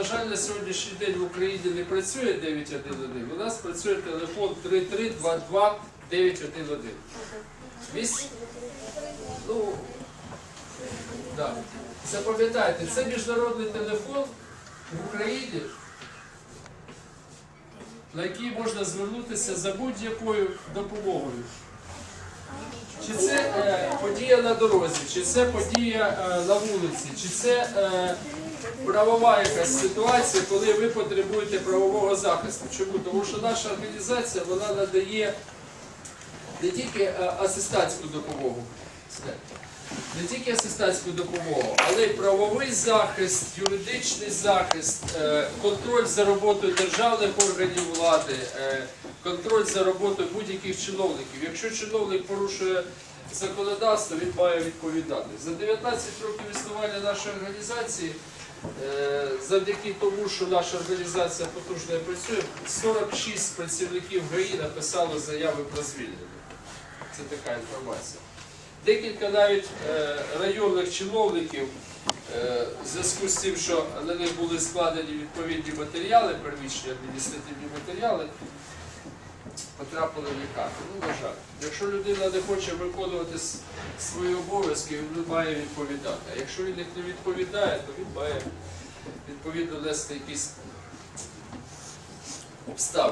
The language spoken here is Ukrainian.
на жаль, на сьогоднішній день в Україні не працює 911, у нас працює телефон 3322 911. Міс... Ну, да. Запам'ятайте, це міжнародний телефон в Україні, на який можна звернутися за будь-якою допомогою. Чи це е, подія на дорозі, чи це подія е, на вулиці, чи це е, правова якась ситуація, коли ви потребуєте правового захисту. Чому? Тому що наша організація вона надає не тільки е, асистентську допомогу, не тільки асистентську допомогу, але й правовий захист, юридичний захист, е, контроль за роботою державних органів влади, е, контроль за роботою будь-яких чиновників. Якщо чиновник порушує законодавство, він має відповідати. За 19 років існування нашої організації, завдяки тому, що наша організація потужно працює, 46 працівників ГАІ написали заяви про звільнення. Це така інформація. Декілька навіть е, районних чиновників е, в зв'язку з тим, що на них були складені відповідні матеріали, первічні адміністративні матеріали, потрапили в лікарню. Ну, на жаль, якщо людина не хоче виконувати свої обов'язки, він має відповідати. А якщо він їх не відповідає, то він має відповідно нести якісь обставини.